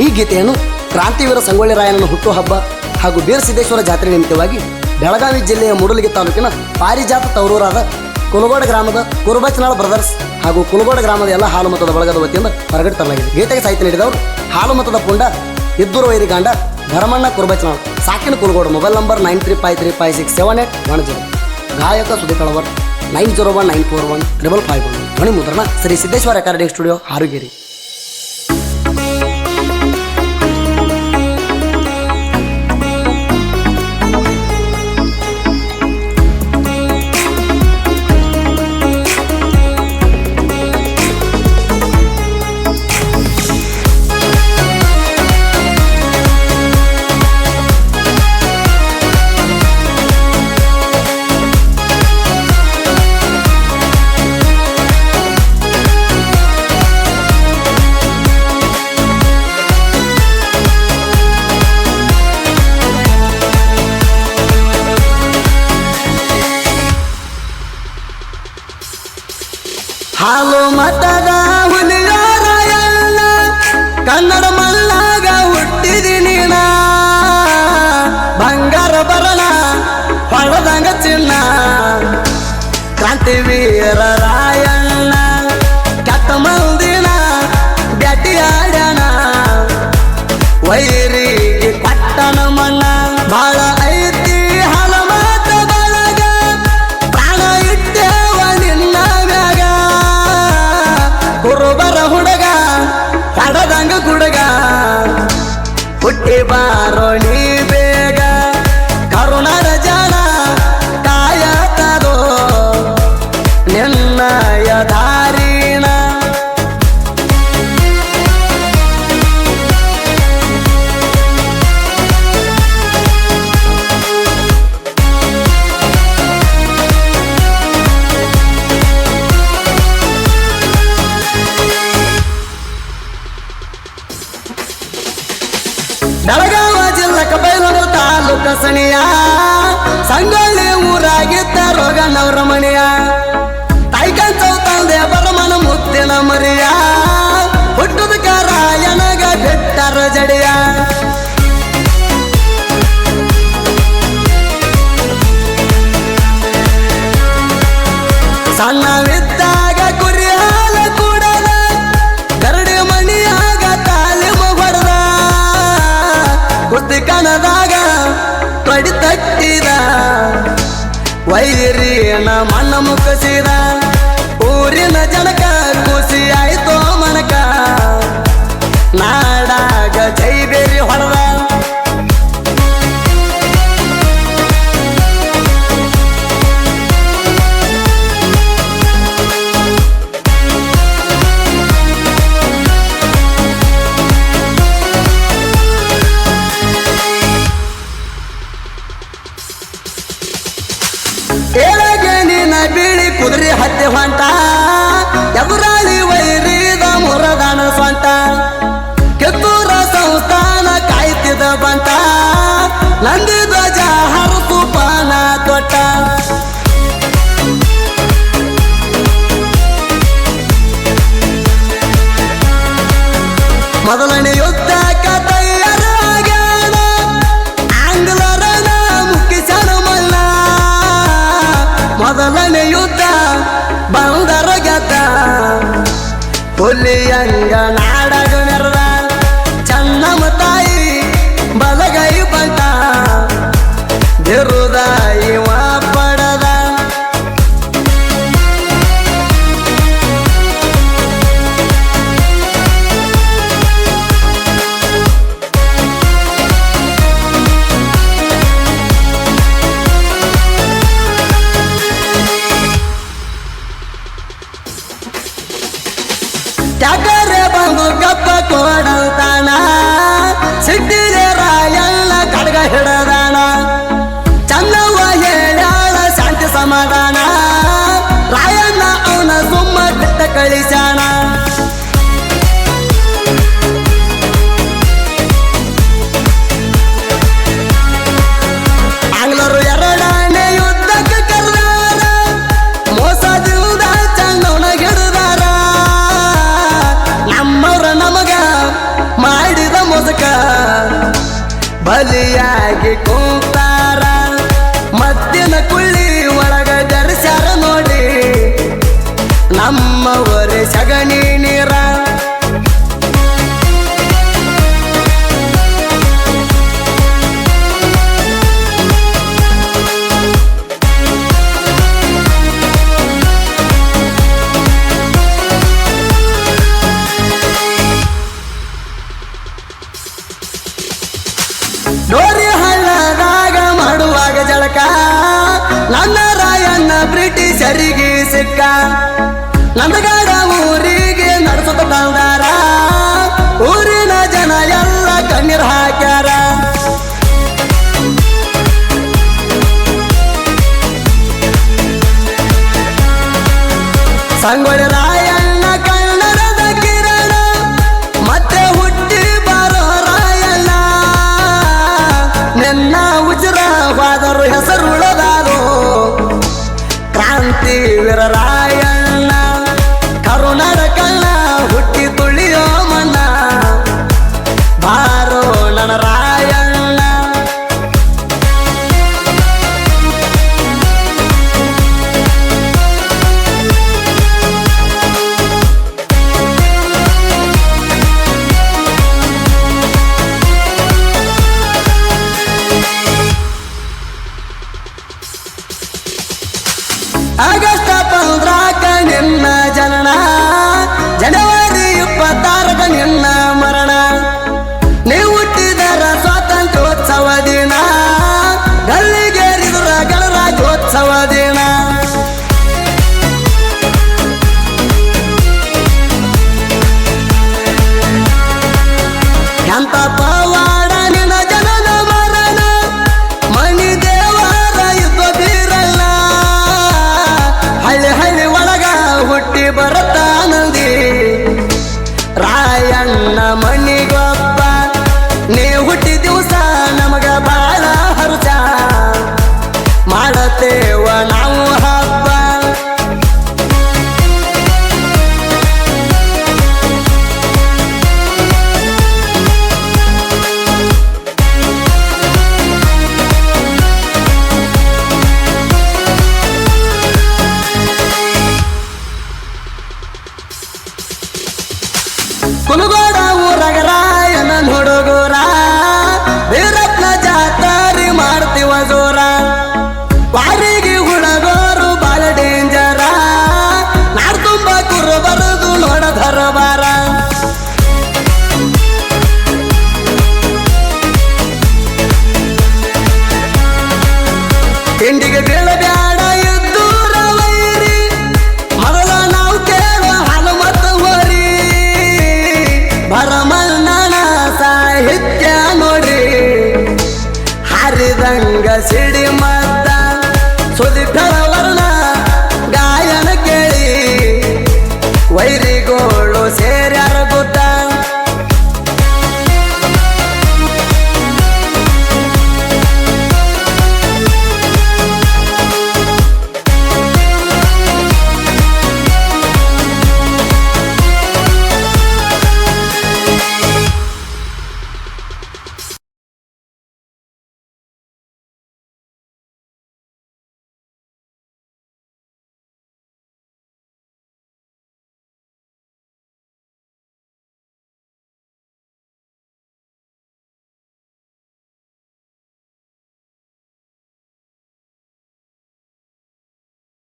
ಈ ಗೀತೆಯನ್ನು ಕ್ರಾಂತಿವೀರ ಸಂಗೊಳ್ಳಿ ರಾಯಣ್ಣನ ಹುಟ್ಟುಹಬ್ಬ ಹಾಗೂ ಬೀರಸಿದ್ದೇಶ್ವರ ಜಾತ್ರೆ ನಿಮಿತ್ತವಾಗಿ ಬೆಳಗಾವಿ ಜಿಲ್ಲೆಯ ಮೂಡಲಗಿ ತಾಲೂಕಿನ ಪಾರಿಜಾತ ತವರೂರಾದ ಕುಲಗೋಡ ಗ್ರಾಮದ ಕುರುಬಚನಾಳ ಬ್ರದರ್ಸ್ ಹಾಗೂ ಕುಲಗೋಡ ಗ್ರಾಮದ ಎಲ್ಲ ಹಾಲು ಮತದ ಬಳಗದ ವತಿಯಿಂದ ಹೊರಗಡೆ ಗೀತೆಗೆ ಸಾಹಿತ್ಯ ನೀಡಿದವರು ಹಾಲು ಮತದ ಪುಂಡ ಇದ್ದೂರು ವೈರಿಗಾಂಡ Dharmanna ಕುರುಬಚನಾಳ. ಸಾಕಿನ Kulagod mobile number nine three five three five six seven eight one zero. ಗಾಯಕ Sudeep nine zero one nine four one triple five one. ಧ್ವನಿ ಮುದ್ರಣ ಶ್ರೀ ಸಿದ್ದೇಶ್ವರ ರೆಕಾರ್ಡಿಂಗ್ ಸ್ಟುಡಿಯೋ ಹಾರುಗೇರಿ. ಹಾಲು ಮತದ ಹುಲಿಗಾರಯಲ್ಲ ಕನ್ನಡ বারণ ಬೆಳಗಾವ ಜಿಲ್ಲಕ ಕಬೈಲೂರು ತಾಲೂಕ ಸಣಿಯ ಸಂಗೊಳ್ಳಿ ಊರಾಗಿದ್ದ ರೋಗನವರ ಮನೆಯ. ತಾಯ್ಕನ್ ತಂದೆ ಬರಮನ ಮುತ್ತಿನ ಮರಿಯ. ಹುಟ್ಟದ ಕಾರಾಯಣಗ ಬಿಟ್ಟರ ಜಡಿಯ ವೈರಿನ ಮಣ್ಣ ಮುಖಸಿದ ಎದುರಾಳಿ ವೈರಿದ ಮುರದಾನ ಸ್ವಂತ. ಕೆತ್ತೂರ ಸಂಸ್ಥಾನ ಕಾಯ್ತಿದ ಬಂತ. ನಂದಿ ಧ್ವಜ ಹರಸು ಪಾನ ತೊಟ್ಟ ಮೊದಲನೇ ಬ್ರಿಟಿಷರಿಗೆ ಸಿಕ್ಕ? ನಂದಗಾಡ ಊರಿಗೆ ನಡೆಸುತ್ತ ತಂದಾರ ಊರಿನ ಜನ ಎಲ್ಲ ಕಣ್ಣೀರ್ ಹಾಕ್ಯಾರ. ಸಂಗೊಳ್ಳಿ ಆಗಸ್ಟ್ ಪಂದ್ರಾಕ ನಿನ್ನ ಜನನ ಜನವರಿ ಇಪ್ಪತ್ತಾರಕ ನಿನ್ನ ಮರಣ. ನೀವು ಹುಟ್ಟಿದರ ಸ್ವಾತಂತ್ರ್ಯೋತ್ಸವ ದಿನ ಗಲ್ಲಿಗೇರಿದ್ರ ಗಣರಾಜ್ಯೋತ್ಸವ ಕುಲಗೋಡ ಊರಗರಾಯನ ಹುಡುಗೂರ, ವೀರಪ್ನ ಜಾತರಿ ಮಾಡ್ತೀವ ಜೋರ. ಬಾರಿಗೆ ಹುಳಗೋರು ಬಾಳ ಡೇಂಜರ, ನಾಡ್ ತುಂಬ ಕುರು ಬರದು ನೋಡ ದರಬಾರ ತಿಂಡಿಗೆ